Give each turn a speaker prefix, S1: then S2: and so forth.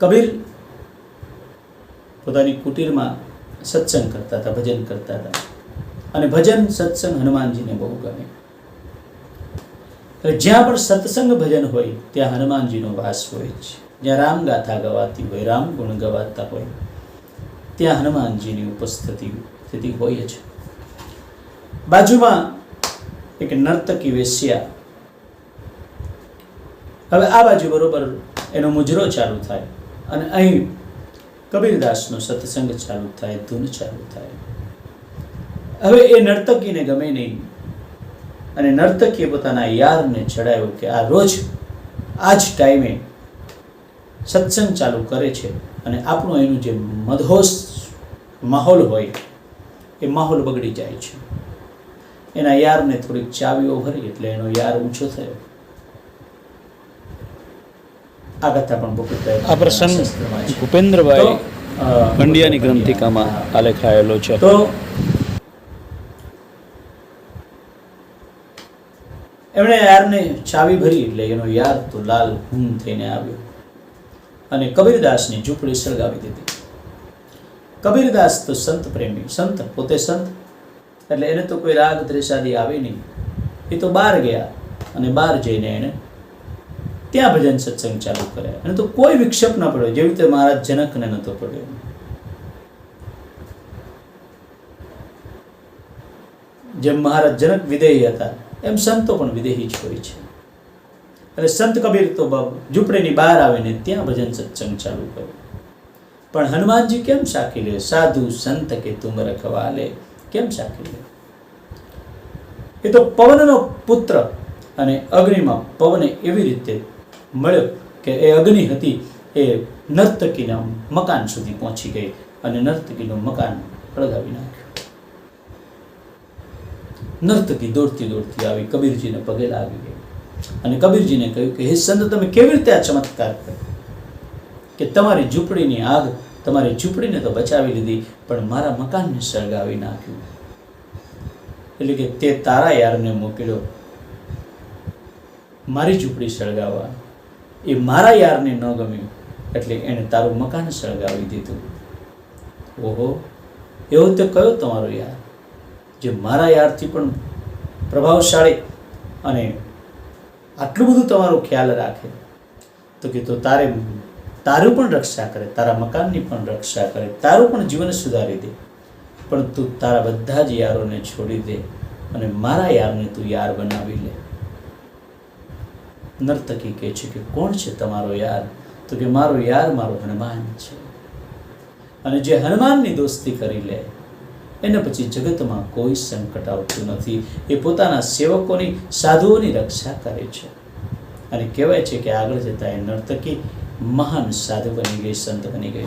S1: કબીર પોતાની કુટીરમાં સત્સંગ કરતા હતા, ભજન કરતા હતા. અને ભજન સત્સંગ હનુમાનજીને બહુ ગમે. એટલે જ્યાં પણ સત્સંગ ભજન હોય, ત્યાં હનુમાનજીનો વાસ હોય છે જ્યાં રામ ગાથા ગવાતી હોય, રામ ગુણ ગવાતા હોય, ત્યાં હનુમાનજીની ઉપસ્થિતિ, સ્થિતિ હોય છે બાજુમાં એક નર્તકી વેશ્યા. હવે આ બાજુ બરોબર એનો મુજરો ચાલુ થાય. અને અહીં કબીરદાસનો સત્સંગ ચાલુ થાય, ધૂન ચાલુ થાય. હવે એ નર્તકીને ગમે નહીં. અને નર્તકીએ પોતાના યારને ચડાવ્યો કે આ રોજ આ જ ટાઈમે સત્સંગ ચાલુ કરે છે અને આપણું એનું જે મધોસ માહોલ હોય, એ માહોલ બગડી જાય છે. એના યારને થોડીક ચાવીઓ ભરી એટલે એનો યાર ઊંચો થયો. આ કથા પણ બહુ
S2: આ પ્રસંગ ભૂપેન્દ્રભાઈ પંડ્યાની ગ્રંથિકામાં આલેખાયેલો છે.
S1: તો એમણે યારને ચાવી ભરી એટલે એનો યાર તો લાલ હું થઈને આવ્યો. અને કબીરદાસની ઝૂંપડી સળગાવી દીધી. કબીરદાસ તો સંત પ્રેમી સંત પોતે સંત એટલે એને તો કોઈ રાગ દ્રેષાદી આવી નહીં. એ તો બહાર ગયા અને બહાર જઈને એણે ત્યાં ભજન સત્સંગ ચાલુ કર્યા. અને તો કોઈ વિક્ષેપ ન પડ્યો. જેવી રીતે મહારાજ જનકને નહોતો પડ્યો. જેમ મહારાજ જનક વિદેહી હતા, એમ સંતો પણ વિદેહી જ હોય છે. અને સંત કબીર તો ઝૂંપડીની બહાર આવીને ત્યાં ભજન સત્સંગ ચાલુ કર્યો. પણ હનુમાનજી કેમ સાખી લે? સાધુ સંત કે તુમ રખવાલે? કેમ સાખી લે? એ તો પવનનો પુત્ર અને અગ્નિમાં પવને એવી રીતે મળ્યો કે એ અગ્નિ હતી, એ નર્તકીના મકાન સુધી પહોંચી ગઈ અને નર્તકીનું મકાન સળગાવી નાખ્યું. નર્તકી દોડતી દોડતી આવી કબીરજીને પગે લાગી ગઈ. અને કબીરજીને કહ્યું કે, હે સંત, તમે કેવી રીતે આ ચમત્કાર કર્યો? કે તમારી ઝૂંપડીની આગ તમારી ઝૂંપડીને તો બચાવી લીધી, પણ મારા મકાનને સળગાવી નાખ્યું. એટલે કે તે તારા યારને મોકલ્યો. મારી ઝૂંપડી સળગાવવા એ મારા યારને ન ગમ્યું, એટલે એણે તારું મકાન સળગાવી દીધું. ઓહો, એવો તે કયો તમારો યાર, જે મારા યારથી પણ પ્રભાવશાળી અને આટલું બધું તમારો ખ્યાલ રાખે? તો કે તો તારે તારું પણ રક્ષા કરે, તારા મકાનની પણ રક્ષા કરે, તારું પણ જીવન સુધારી દે. પણ તું તારા બધા જ યારોને છોડી દે અને મારા યારને તું યાર બનાવી લે. નર્તકી કહે છે કે, કોણ છે તમારો યાર? તો કે, મારો યાર મારો હનુમાન છે. અને જે હનુમાનની દોસ્તી કરી લે, એને પછી જગતમાં કોઈ સંકટ આવતું નથી. એ પોતાના સેવકોની, સાધુઓની રક્ષા કરે છે. અને કહેવાય છે કે આગળ જતાં એ નર્તકી મહાન સાધુ બની ગઈ, સંત બની ગઈ.